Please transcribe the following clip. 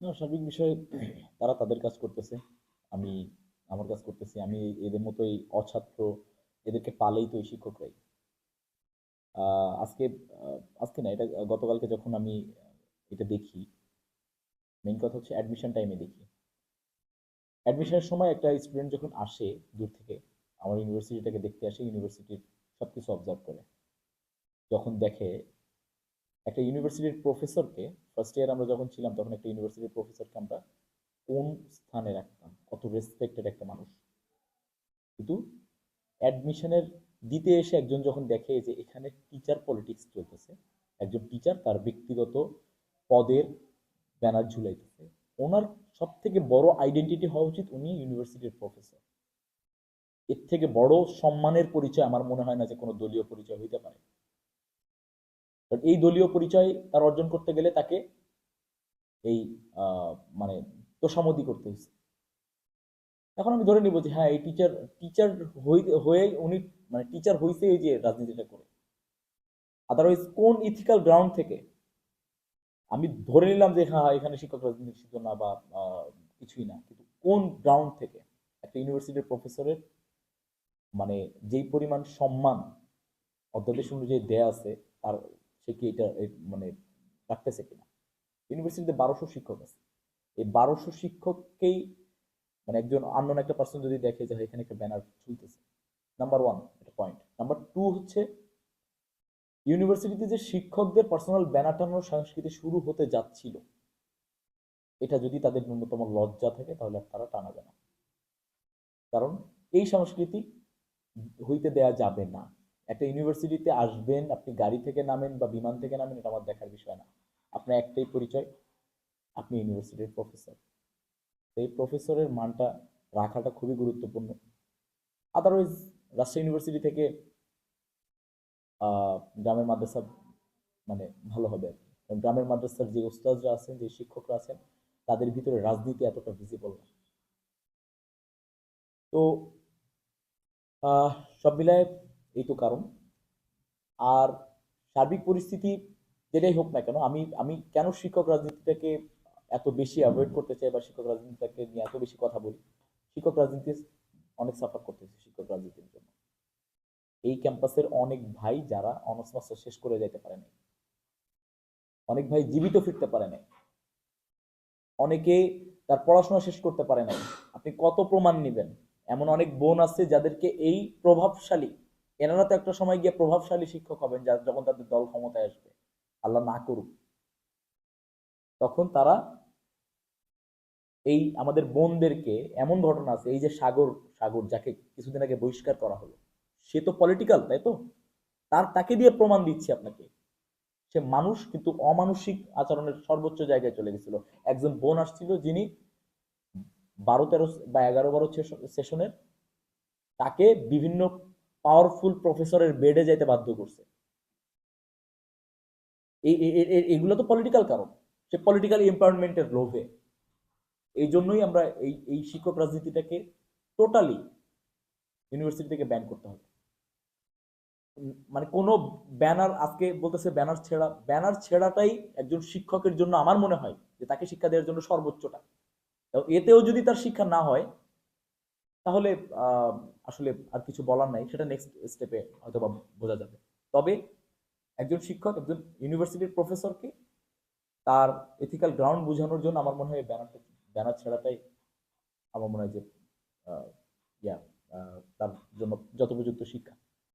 না, সার্বিক বিষয়ে তারা তাদের কাজ করতেছে। আমি, আমার কাজ করতেছি। আমি এদের মতোই অছাত্র, এদেরকে পালেই তো এই শিক্ষকরাই। আজকে আজকে না, এটা গতকালকে যখন আমি এটা দেখি মেইন কথা হচ্ছে অ্যাডমিশন টাইমে দেখি। অ্যাডমিশনের সময় একটা স্টুডেন্ট যখন আসে দূর থেকে, আমার ইউনিভার্সিটিটাকে দেখতে আসে ইউনিভার্সিটির সব কিছু অবজার্ভ করে। যখন দেখে একটা ইউনিভার্সিটির প্রফেসরকে ফার্স্ট ইয়ার আমরা যখন ছিলাম, তখন একটা ইউনিভার্সিটির প্রফেসরকে আমরা কোন স্থানে রাখতাম? কত রেসপেক্টেড একটা মানুষ? কিন্তু অ্যাডমিশনের দিতে এসে একজন যখন দেখে যে এখানে টিচার পলিটিক্স চলতেছে, একজন টিচার তার ব্যক্তিগত পদের ব্যানার ঝুলাইতেছে। ওনার সব থেকে বড় আইডেন্টিটি হওয়া উচিত উনি ইউনিভার্সিটির প্রফেসর এর থেকে বড় সম্মানের পরিচয় আমার মনে হয় না যে কোনো দলীয় পরিচয় হইতে পারে। এই দলীয় পরিচয় তার অর্জন করতে গেলে তাকে এই মানে তোষামদি করতে হয়েছে। এখন আমি ধরে নিব যে হ্যাঁ এই টিচার টিচার হয়ে উনি মানে টিচার হইছে এই যে রাজনীতিটা করে। আদারওয়াইজ কোন ইথিক্যাল গ্রাউন্ড থেকে আমি ধরে নিলাম যে হ্যাঁ এখানে শিক্ষক রাজনীতি নিষিদ্ধ না বা কিছুই না। কিন্তু কোন গ্রাউন্ড থেকে একটা ইউনিভার্সিটির প্রফেসরের মানে যেই পরিমাণ সম্মান অধ্যাদেশ অনুযায়ী দেয়া আছে, তার সে কি এটা মানে রাখতেছে কিনা? ইউনিভার্সিটিতে বারোশো শিক্ষক আছে। এই বারোশো শিক্ষককেই মানে একজন আননোন একটা পার্সন যদি দেখে যে হ্যাঁ, এখানে একটা ব্যানার ঝুলতেছে নাম্বার ওয়ান এটা পয়েন্ট নাম্বার টু হচ্ছে ইউনিভার্সিটিতে যে শিক্ষকদের পার্সোনাল ব্যানার টানানোর সংস্কৃতি শুরু হতে যাচ্ছিল এটা যদি তাদের ন্যূনতম লজ্জা থাকে তাহলে আর তারা টানাবে না। কারণ এই সংস্কৃতি হইতে দেয়া যাবে না। একটা ইউনিভার্সিটিতে আসবেন, আপনি গাড়ি থেকে নামেন বা বিমান থেকে নামেন, এটা আমার দেখার বিষয় না। আপনার একটাই পরিচয়, আপনি ইউনিভার্সিটির প্রফেসর এই প্রফেসরের মানটা রাখাটা খুবই গুরুত্বপূর্ণ। আদারওয়াইজ রাজশাহী ইউনিভার্সিটি থেকে গ্রামের মাদ্রাসা মানে ভালো হবে আর কি। গ্রামের মাদ্রাসার যে ওস্তাদরা আছেন, যে শিক্ষকরা আছেন, তাদের ভিতরে রাজনীতি এতটা ভিজিবল না। তো সব মিলায় এই তো কারণ আর সার্বিক পরিস্থিতি যেটাই হোক না কেন, আমি আমি কেন শিক্ষক রাজনীতিটাকে এত বেশি অ্যাভয়েড করতে চাই বা শিক্ষক রাজনীতিটাকে নিয়ে এত বেশি কথা বলি? শিক্ষক রাজনীতি অনেক সাফার করতেছে শিক্ষক রাজনীতির জন্য। এই ক্যাম্পাসের অনেক ভাই যারা অনার্স মাস্টার শেষ করে যেতে পারে নাই। অনেক ভাই জীবিত ফিরতে পারে নাই। অনেকে তার পড়াশোনা শেষ করতে পারে নাই। আপনি কত প্রমাণ নেবেন? এমন অনেক বোন আছে যাদেরকে এই প্রভাবশালী এনারা তো একটা সময় গিয়ে প্রভাবশালী শিক্ষক হবেন, যা যখন তাদের দল ক্ষমতায় আসবে। আল্লাহ না করুক। তখন তারা এই আমাদের বোনদেরকে এমন ঘটনা আছে, এই যে সাগর সাগর যাকে কিছুদিন আগে বহিষ্কার করা হলো, সে তো পলিটিক্যাল তাই তো? তার, তাকে দিয়ে প্রমাণ দিচ্ছি আপনাকে। সে মানুষ, কিন্তু অমানসিক আচরণের সর্বোচ্চ জায়গায় চলে গেছিল। একজন বোন আসছিল যিনি বারো তেরো বা এগারো বারো সেশনের, তাকে বিভিন্ন পাওয়ারফুল প্রফেসরের বেডে যাইতে বাধ্য করছে। এগুলো তো পলিটিক্যাল কারণ। সে পলিটিক্যাল এম্পাওয়ারমেন্টের লোভে। এই জন্যই আমরা এই এই শিক্ষক রাজনীতিটাকে টোটালি ইউনিভার্সিটি থেকে ব্যান করতে হবে। মানে কোনো ব্যানার আজকে বলতেছে ব্যানার ছেঁড়া ব্যানার ছেঁড়াটাই একজন শিক্ষকের জন্য আমার মনে হয় যে তাকে শিক্ষা দেওয়ার জন্য সর্বোচ্চটা। এতেও যদি তার শিক্ষা না হয় তাহলে আসলে আর কিছু বলার নাই। সেটা নেক্সট স্টেপে হয়তো বা বোঝা যাবে। তবে একজন শিক্ষক, একজন ইউনিভার্সিটির প্রফেসরকে তার এথিক্যাল গ্রাউন্ড বোঝানোর জন্য আমার মনে হয় ব্যানারটা ব্যানার ছেড়াটাই আমার মনে হয় যে ইয়া তার জন্য যত যথোপযুক্ত শিক্ষা।